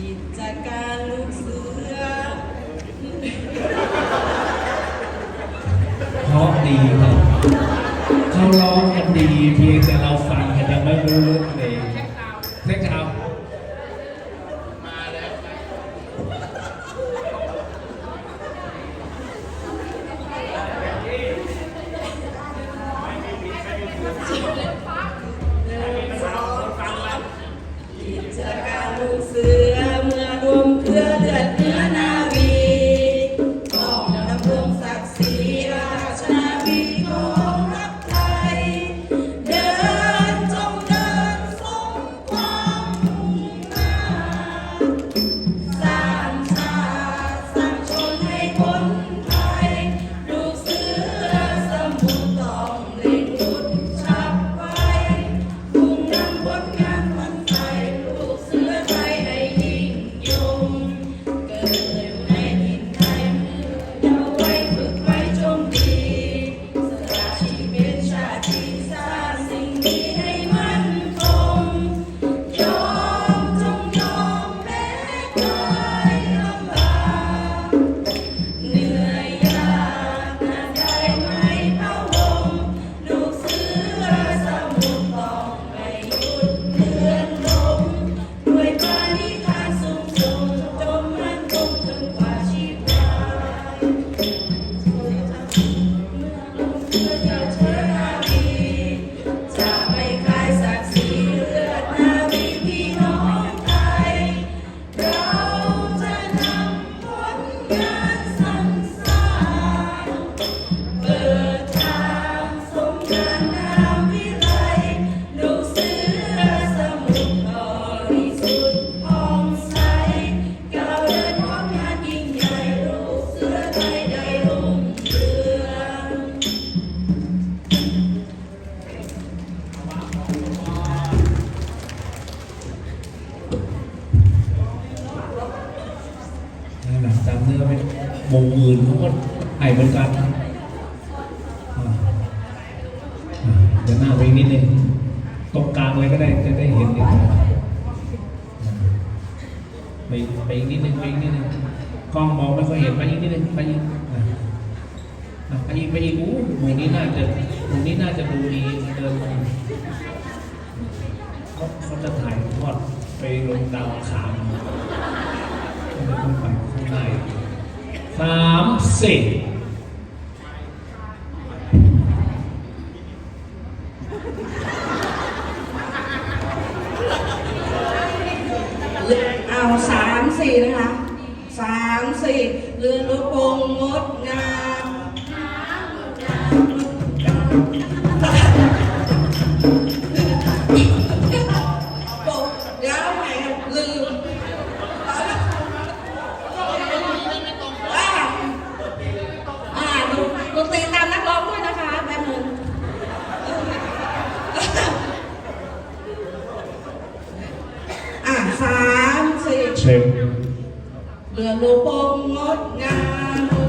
กิจการลูอเดีครับเขาร้องกันดีเพียงแต่เราฟังยังไม่รู้องเลเช็คเอามาแล้ว วงมื่นเขาก็ไอ้เหมือนกันเดี๋ยวหน้าไปนิดนึงตรงกลางเลยก็ได้จะได้เห็นอีไปไปอีกนิดนึงไปอีกนิดนึงกล้องมองไม่ค่อยเห็นไปอีกนิดนึงไปอีกไปอีกไปอีกอู้หมู่นี้น่าจะหมู่นี้น่าจะดูดีเดินมาเขาเขาจะถ่ายทอดไปลงดาวขาม เสกเอาสามสี่นะคะสามสี่เรือนรูปงงดงามอีก เชมเมื่อลูปงดงาม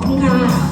你看啊。